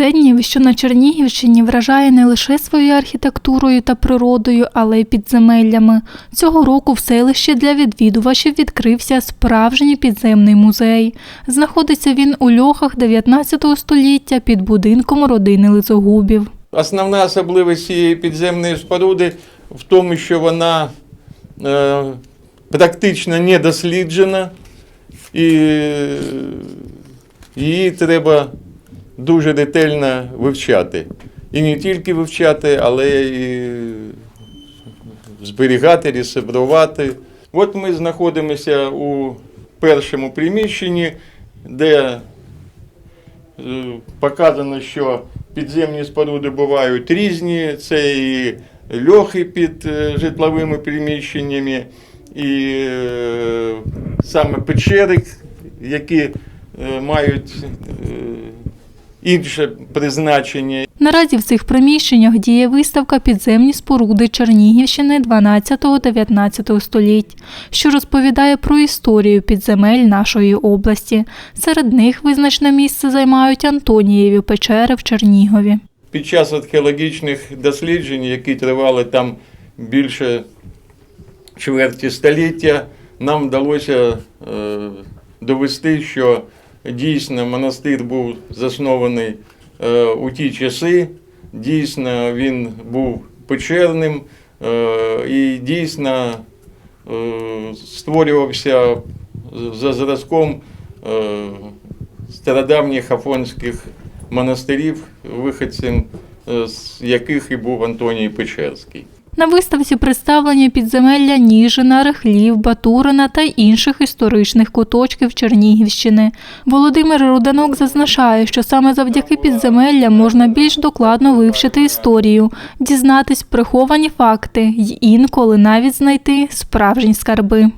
Це що на Чернігівщині вражає не лише своєю архітектурою та природою, але й підземеллями. Цього року в селищі для відвідувачів відкрився справжній підземний музей. Знаходиться він у льохах 19 століття під будинком родини Лизогубів. Основна особливість цієї підземної споруди в тому, що вона е, практично не досліджена, і е, її треба дуже ретельно вивчати. І не тільки вивчати, але і зберігати, реставрувати. От ми знаходимося у першому приміщенні, де Е, Показано, що підземні споруди бувають різні. Це і льохи під е, житловими приміщеннями, і е, саме печери, які мають інше призначення. Наразі в цих приміщеннях діє виставка Підземні споруди Чернігівщини 12-19 століть, що розповідає про історію підземель нашої області. Серед них визначне місце займають Антонієві печери в Чернігові. Під час археологічних досліджень, які тривали там більше чверті століття, нам вдалося е, довести, що дійсно монастир був заснований е, у ті часи, дійсно він був печерним е, і дійсно е, створювався за зразком стародавніх афонських монастирів, виходцем з яких і був Антоній Печерський. На виставці представлені підземелля Ніжина, Рихлів, Батурина та інших історичних куточків Чернігівщини. Володимир Руданок зазначає, що саме завдяки підземеллям можна більш докладно вивчити історію, дізнатись приховані факти й інколи навіть знайти справжні скарби.